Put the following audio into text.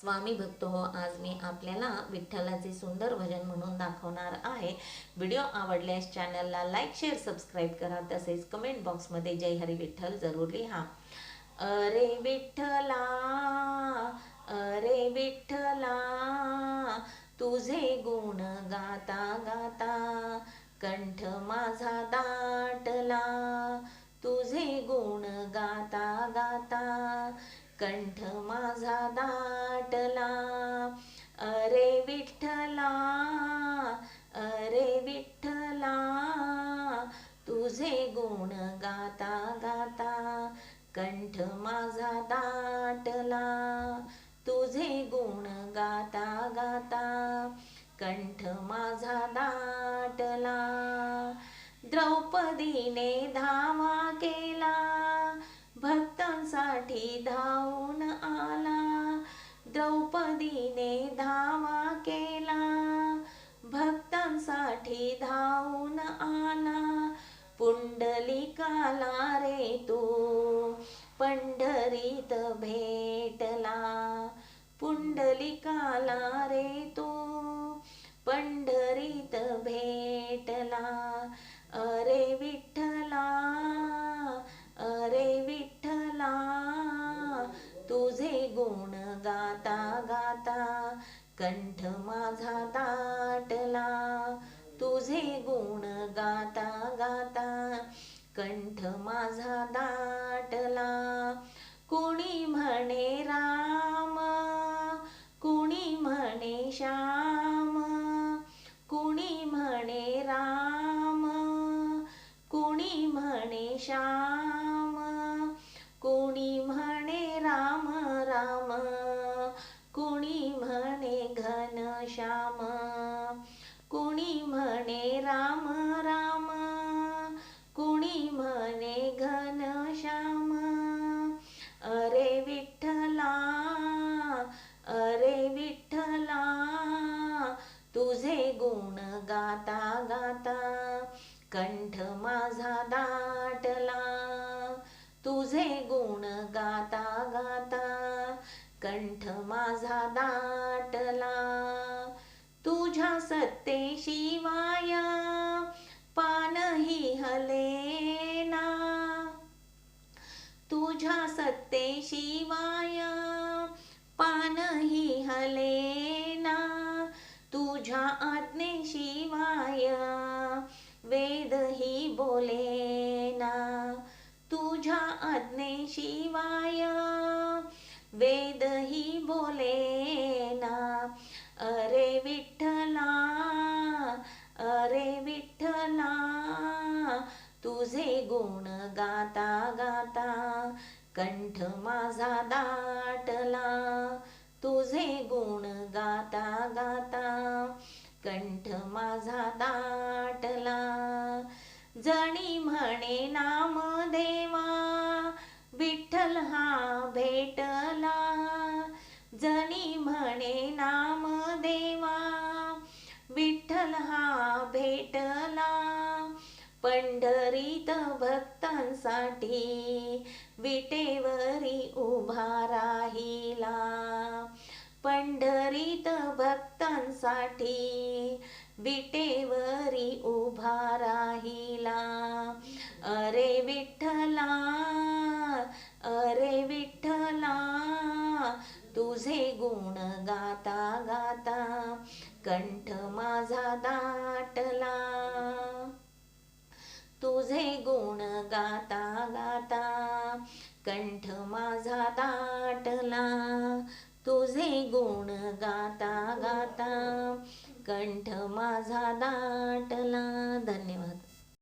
स्वामी भक्त हो आज मी आपल्याला विठ्ठलाचे सुंदर भजन म्हणून दाखवणार आहे. व्हिडिओ आवडल्यास चॅनलला लाईक शेअर सबस्क्राईब करा. तसेच कमेंट बॉक्समध्ये जय हरी विठ्ठल जरूर लिहा. अरे विठ्ठला अरे विठ्ठला तुझे गुण गाता गाता कंठ माझा दाटला. तुझे गुण गाता गाता कंठ माझा दा विठ्ठला अरे विठ्ठला तुझे गुण गाता गाता कंठ माझा दाटला. तुझे गुण गाता गाता कंठ माझा दाटला. द्रौपदीने धावा केला भक्तांसाठी धावून आला. द्रौपदीने धावा केला साठी धावून आला पुंडलिकाला रे तू पंढरीत भेटला. पुंडलिकाला रे तू पंढरीत भेटला. अरे विठ्ठला अरे विठ्ठला तुझे गुण गाता गाता कंठ माझा दाटला तुझे गुण गाता गाता. कंठ माझा दाटला कुणी म्हणे राम? कुणी म्हणे श्याम? कुणी म्हणे राम? कुणी म्हणे श्याम? कुणी म्हणे राम। कुणी म्हणे राम राम। कुणी म्हणे घनश्याम अरे विठ्ठला अरे विठ्ठला तुझे गुण गाता गाता। कंठ माझा दाटला। तुझे गुण गाता गाता। कंठ माझा दा सत्ते शिवाया पानही हलेना. तुझ्या सत्ते शिवाया पानही हलेना. तुझ्या आज्ञे आज्ञेशिवाय वेदही बोलेना. तुझ्या आज्ञे आज्ञेशिवाय वेदही बोलेना. अरे विठ्ठला अरे विठ्ठला तुझे गुण गाता गाता कंठ माझा दाटला. तुझे गुण गाता गाता कंठ माझा दाटला. जणी म्हणे नाम भेटला पंढरीत भक्तांसाठी विटेवरी उभा राहिला. पंढरीत भक्तांसाठी विटेवरी उभा राहिला. अरे विठ्ठला अरे विठ्ठला तुझे गुण गाता गाता कंठ माझा दाटला. तुझे गुण गाता गाता कंठ माझा दाटला. तुझे गुण गाता गाता कंठ माझा दाटला. धन्यवाद.